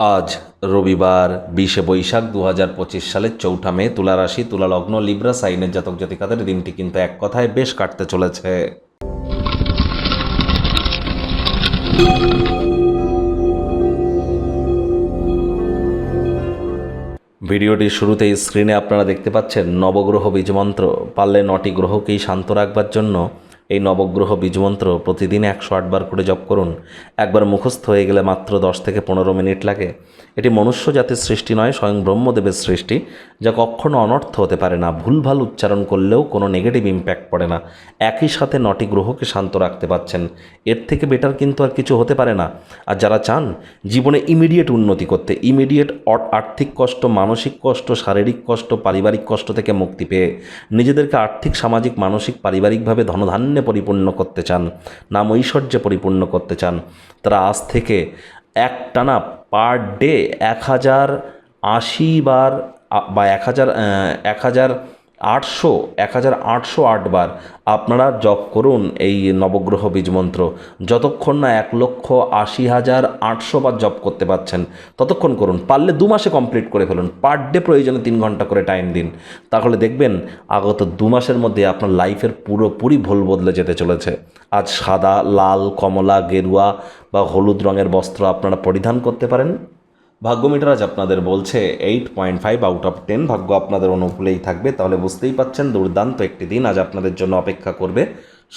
আজ রবিবার বিশে বৈশাখ দু হাজার পঁচিশ সালের চৌঠা মে, তুলা রাশি, তুলা লগ্ন, লিব্রা সাইনের জাতক জাতিকাদের দিনটি কিন্তু এক কথায় বেশ কাটতে চলেছে। ভিডিওটির শুরুতেই স্ক্রিনে আপনারা দেখতে পাচ্ছেন নবগ্রহ বীজমন্ত্র। পারলে নটি গ্রহকেই শান্ত রাখবার জন্য এই নবগ্রহ বীজমন্ত্র প্রতিদিন একশো আটবার করে জপ করুন। একবার মুখস্থ হয়ে গেলে মাত্র দশ থেকে পনেরো মিনিট লাগে। এটি মনুষ্য জাতির সৃষ্টি নয়, স্বয়ং ব্রহ্মদেবের সৃষ্টি। যা কখনো অনর্থ হতে পারে না। ভুলভাল উচ্চারণ করলেও কোনো নেগেটিভ ইম্প্যাক্ট পড়ে না। একই সাথে নটি গ্রহকে শান্ত রাখতে পারছেন এর থেকে বেটার কিন্তু আর কিছু হতে পারে না। আর যারা চান জীবনে ইমিডিয়েট উন্নতি করতে ইমিডিয়েট আর্থিক কষ্ট, মানসিক কষ্ট, শারীরিক কষ্ট, পারিবারিক কষ্ট থেকে মুক্তি পেয়ে নিজেদেরকে আর্থিক, সামাজিক, মানসিক, পারিবারিকভাবে ধনধান্যে পরিপূর্ণ করতে চান নাম ঐশ্বর্যে পরিপূর্ণ করতে চান, তারা আজ থেকে এক টানা পার ডে এক হাজার আশি বার বা এক হাজার এক হাজার আটশো, এক হাজার আটশো আটবার আপনারা জপ করুন এই নবগ্রহ বীজ মন্ত্র। যতক্ষণ না এক লক্ষ আশি হাজার আটশো বার জপ করতে পারছেন, ততক্ষণ করুন। পারলে দু মাসে কমপ্লিট করে ফেলুন। পার ডে প্রয়োজনে তিন ঘণ্টা করে টাইম দিন। তাহলে দেখবেন, আগত দু মাসের মধ্যে আপনার লাইফের পুরোপুরি ভুল বদলে যেতে চলেছে। আজ সাদা, লাল, কমলা, গেরুয়া বা হলুদ রঙের বস্ত্র আপনারা পরিধান করতে পারেন। ভাগ্যমিটার আজ আপনাদের বলছে eight point five out of ten ভাগ্য আপনাদের অনুকূলেই থাকবে। তাহলে বুঝতেই পাচ্ছেন, দুর্দান্ত একটি দিন আজ আপনাদের জন্য অপেক্ষা করবে।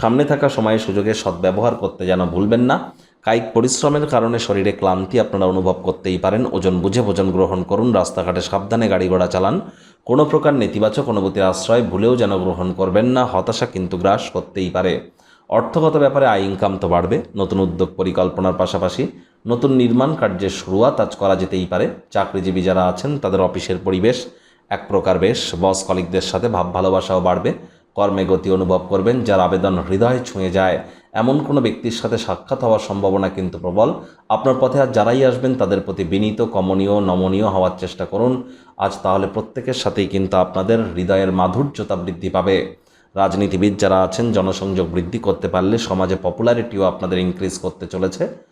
সামনে থাকা সময়ে সুযোগের সদ্ব্যবহার করতে যেন ভুলবেন না। কায়িক পরিশ্রমের কারণে শরীরে ক্লান্তি আপনারা অনুভব করতেই পারেন। ওজন বুঝে ভোজন গ্রহণ করুন, রাস্তাঘাটে সাবধানে গাড়ি ঘোড়া চালান। কোনো প্রকার নেতিবাচক অনুভূতির আশ্রয় ভুলেও যেন গ্রহণ করবেন না, হতাশা কিন্তু গ্রাস করতেই পারে। অর্থগত ব্যাপারে আয় ইনকাম তো বাড়বে, নতুন উদ্যোগ পরিকল্পনার পাশাপাশি নতুন নির্মাণ কার্যের শুরুয়াত আজ করা যেতেই পারে। চাকরিজীবী যারা আছেন, তাদের অফিসের পরিবেশ এক প্রকার বেশ। বস কলিকদের সাথে ভাব ভালোবাসাও বাড়বে। কর্মে গতি অনুভব করবেন, যার আবেদন হৃদয় ছুঁয়ে যায়। এমন কোনো ব্যক্তির সাথে সাক্ষাৎ হওয়ার সম্ভাবনা কিন্তু প্রবল। আপনার পথে আজ যারাই আসবেন, তাদের প্রতি বিনীত, কমনীয়, নমনীয় হওয়ার চেষ্টা করুন। আজ তাহলে প্রত্যেকের সাথেই কিন্তু আপনাদের হৃদয়ের মাধুর্যতা বৃদ্ধি পাবে। রাজনীতিবিদ যারা আছেন, জনসংযোগ বৃদ্ধি করতে পারলে সমাজে পপুলারিটিও আপনাদের ইনক্রিজ করতে চলেছে।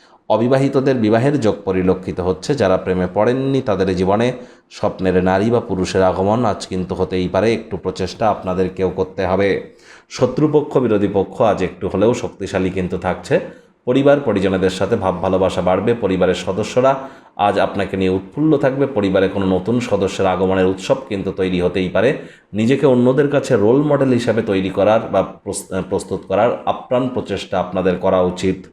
অবিবাহিতদের বিবাহের যোগ পরিলক্ষিত হচ্ছে। যারা প্রেমে পড়েননি, তাদের জীবনে স্বপ্নের নারী বা পুরুষের আগমন আজ কিন্তু হতেই পারে। একটু প্রচেষ্টা আপনাদেরকেও করতে হবে। শত্রুপক্ষ, বিরোধী পক্ষ আজ একটু হলেও শক্তিশালী কিন্তু থাকছে। পরিবার, পরিজনদের সাথে ভাব ভালোবাসা বাড়বে। পরিবারের সদস্যরা আজ আপনাকে নিয়ে উৎফুল্ল থাকবে। পরিবারে কোনো নতুন সদস্যের আগমনের উৎসব কিন্তু তৈরি হতেই পারে। নিজেকে অন্যদের কাছে রোল মডেল হিসাবে তৈরি করার বা প্রস- প্রস্তুত করার আপ্রাণ প্রচেষ্টা আপনাদের করা উচিত।